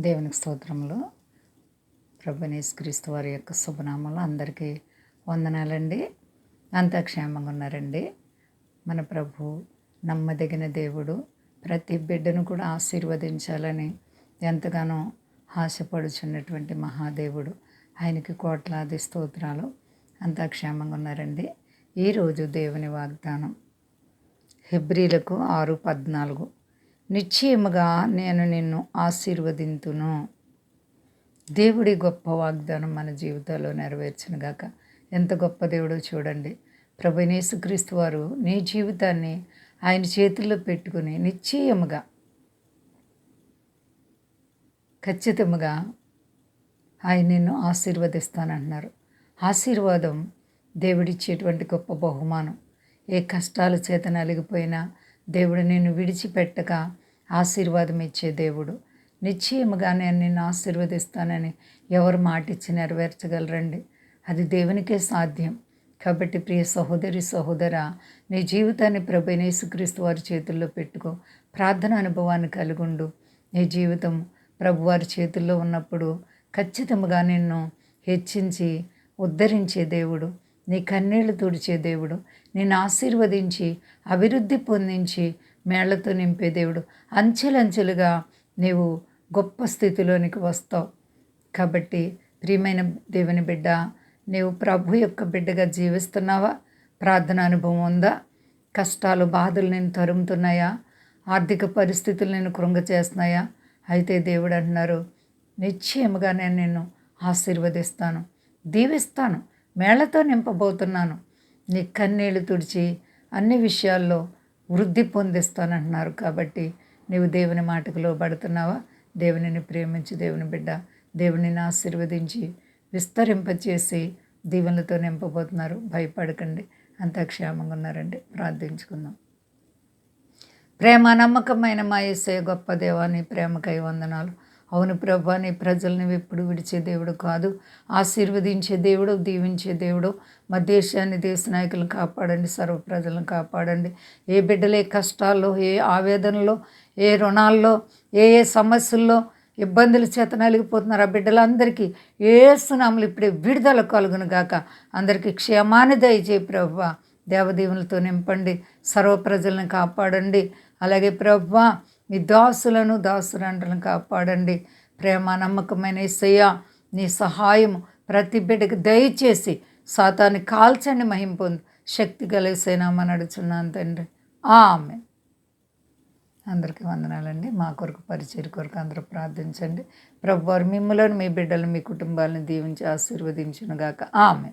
దేవునికి స్తోత్రములు. ప్రభునేస్ క్రీస్తు వారి యొక్క శుభనామంలో అందరికీ వందనాలండి. అంతా క్షేమంగా ఉన్నారండి. మన ప్రభు నమ్మదగిన దేవుడు ప్రతి బిడ్డను కూడా ఆశీర్వదించాలని ఎంతగానో ఆశపడుచున్నటువంటి మహాదేవుడు. ఆయనకి కోట్లాది స్తోత్రాలు. అంతా క్షేమంగా ఉన్నారండి. ఈరోజు దేవుని వాగ్దానం. హెబ్రీలకు ఆరు పద్నాలుగు. నిశ్చయముగా నేను నిన్ను ఆశీర్వదింతును. దేవుడి గొప్ప వాగ్దానం మన జీవితాల్లో నెరవేర్చునుగాక. ఎంత గొప్ప దేవుడో చూడండి. ప్రభనేసుక్రీస్తు వారు నీ జీవితాన్ని ఆయన చేతుల్లో పెట్టుకుని నిశ్చయముగా ఖచ్చితముగా ఆయన నిన్ను ఆశీర్వదిస్తానంటున్నారు. ఆశీర్వాదం దేవుడిచ్చేటువంటి గొప్ప బహుమానం. ఏ కష్టాల చేత నలిగిపోయినా దేవుడు నిన్ను విడిచిపెట్టక ఆశీర్వాదం ఇచ్చే దేవుడు. నిశ్చయముగా నేను నిన్ను ఆశీర్వదిస్తానని ఎవరు మాటిచ్చి నెరవేర్చగలరండి? అది దేవునికే సాధ్యం. కాబట్టి ప్రియ సహోదరి సహోదర నీ జీవితాన్ని ప్రభు వారి చేతుల్లో పెట్టుకో. ప్రార్థన అనుభవాన్ని కలిగుండు. నీ జీవితం ప్రభువారి చేతుల్లో ఉన్నప్పుడు ఖచ్చితంగా నిన్ను హెచ్చించి ఉద్ధరించే దేవుడు. నీ కన్నీళ్ళు తుడిచే దేవుడు. నేను ఆశీర్వదించి అభివృద్ధి పొందించి మేళ్ళతో నింపే దేవుడు. అంచెలంచెలుగా నీవు గొప్ప స్థితిలోనికి వస్తావు. కాబట్టి ప్రియమైన దేవుని బిడ్డ నీవు ప్రభు యొక్క బిడ్డగా జీవిస్తున్నావా? ప్రార్థన అనుభవం ఉందా? కష్టాలు బాధలు నేను తరుముతున్నాయా? ఆర్థిక పరిస్థితులు నేను కృంగ చేస్తున్నాయా అయితే దేవుడు అంటున్నారు నిశ్చయముగా నేను నిన్ను ఆశీర్వదిస్తాను దీవిస్తాను మేళ్ళతో నింపబోతున్నాను. నీ కన్నీళ్ళు తుడిచి అన్ని విషయాల్లో వృద్ధి పొందిస్తానంటున్నారు కాబట్టి నీవు దేవుని మాటకు లోబడుతున్నావా? దేవునిని ప్రేమించి దేవుని బిడ్డ దేవునిని ఆశీర్వదించి విస్తరింపచేసి దీవెనలతో నింపబోతున్నారు. భయపడకండి. అంతా క్షేమంగా ఉన్నారండి. ప్రార్థించుకుందాం. ప్రేమ నమ్మకమైన మా ఏసే గొప్ప దేవాన్ని ప్రేమకై వందనాలు. అవును ప్రభా నీ ప్రజల్ని ఎప్పుడు విడిచే దేవుడు కాదు. ఆశీర్వదించే దేవుడు దీవించే దేవుడు. మా దేశాన్ని దేశ నాయకులను కాపాడండి సర్వ ప్రజలను కాపాడండి. ఏ బిడ్డలే కష్టాల్లో ఏ ఆవేదనలో ఏ రుణాల్లో ఏ ఏ సమస్యల్లో ఇబ్బందుల చేత నలిగిపోతున్నారు ఆ బిడ్డలందరికీ ఏ ఇప్పుడే విడుదల కలుగును గాక. అందరికీ క్షేమాన్ని దయచేయి ప్రభు. దేవదీవులతో నింపండి సర్వ ప్రజలను కాపాడండి. అలాగే ప్రభు మీ దాసులను దాసురండ్రలను కాపాడండి. ప్రేమ నమ్మకమైన ఇసయ్య నీ సహాయం ప్రతి బిడ్డకి దయచేసి సాతాన్ని కాల్చండి మహింపొందు శక్తి కలిసేనామని అడుచున్నాను తండ్రి. ఆమె అందరికీ వందనాలండి. మా కొరకు పరిచయం కొరకు అందరూ ప్రార్థించండి. ప్రభువారు మిమ్మలను మీ బిడ్డలు మీ కుటుంబాలను దీవించి ఆశీర్వదించునుగాక. ఆమె